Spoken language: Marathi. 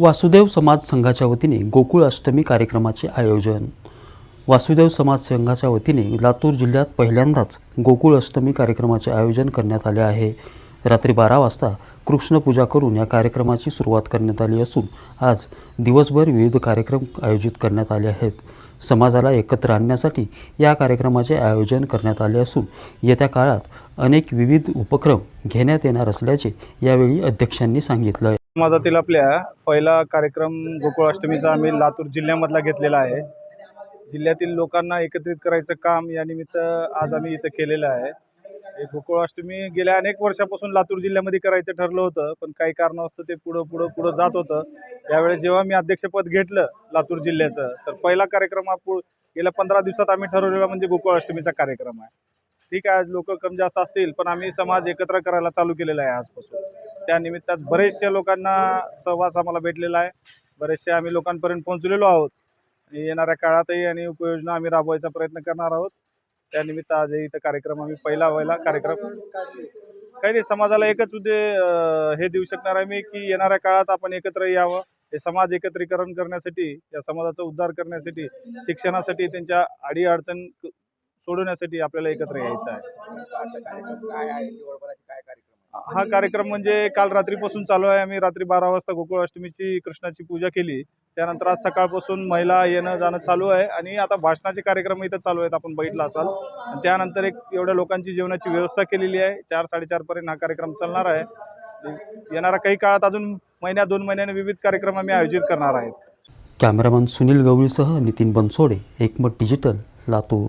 वासुदेव समाज संघाच्या वतीने गोकुळ अष्टमी कार्यक्रमाचे आयोजन. वासुदेव समाज संघाच्या वतीने लातूर जिल्ह्यात पहिल्यांदाच गोकुळ अष्टमी कार्यक्रमाचे आयोजन करण्यात आले आहे. रात्री बारा वाजता कृष्णपूजा करून या कार्यक्रमाची सुरुवात करण्यात आली असून आज दिवसभर विविध कार्यक्रम आयोजित करण्यात आले आहेत. समाजाला एकत्र आणण्यासाठी या कार्यक्रमाचे आयोजन करण्यात आले असून येत्या काळात अनेक विविध उपक्रम घेण्यात येणार असल्याचे यावेळी अध्यक्षांनी सांगितलं समाजातील आपल्या पहिला कार्यक्रम गोकुळाष्टमीचा आम्ही लातूर जिल्ह्यामधला घेतलेला आहे. जिल्ह्यातील लोकांना एकत्रित करायचं काम या निमित्त आज आम्ही इथं केलेलं आहे. हे गोकुळाष्टमी गेल्या अनेक वर्षापासून लातूर जिल्ह्यामध्ये करायचं ठरलं होतं पण काही कारणास्तव ते पुढं पुढं पुढं जात होतं. यावेळेस जेव्हा मी अध्यक्षपद घेतलं लातूर जिल्ह्याचं तर पहिला कार्यक्रम हा गेल्या पंधरा दिवसात आम्ही ठरवलेला म्हणजे गोकुळाष्टमीचा कार्यक्रम आहे. ठीक आहे आज लोक कमी जास्त असतील पण आम्ही समाज एकत्र करायला चालू केलेला आहे आजपासून. त्यानिमित्तात बरेचशा लोकांना सहवास आम्हाला भेटलेला आहे. बरेचसे आम्ही लोकांपर्यंत पोहोचलेलो आहोत. येणाऱ्या काळातही आणि उपयोजना आम्ही राबवायचा प्रयत्न करणार आहोत. त्यानिमित्त आज इथं कार्यक्रम आम्ही पहिला व्हायला कार्यक्रम. काही नाही समाजाला एकच उद्दे हे देऊ शकणार आहे मी की येणाऱ्या काळात आपण एकत्र यावं. हे समाज एकत्रीकरण करण्यासाठी या समाजाचा उद्धार करण्यासाठी शिक्षणासाठी त्यांच्या आडी अडचण सोडवण्यासाठी आपल्याला एकत्र यायचं आहे. हा कार्यक्रम म्हणजे काल रात्रीपासून चालू आहे. आम्ही रात्री बारा वाजता गोकुळाष्टमीची कृष्णाची पूजा केली. त्यानंतर आज सकाळपासून महिला येणं जाणं चालू आहे आणि आता भाषणाचे कार्यक्रम इथं चालू आहेत. आपण बघितला असाल. आणि त्यानंतर एक एवढ्या लोकांची जेवणाची व्यवस्था केलेली आहे. चार साडेचारपर्यंत हा कार्यक्रम चालणार आहे. येणाऱ्या काही काळात अजून महिन्या दोन महिन्याने विविध कार्यक्रम आम्ही आयोजित करणार आहेत. Cameraman Sunil गवळीसह Nitin Bansode Ekmat digital Latur.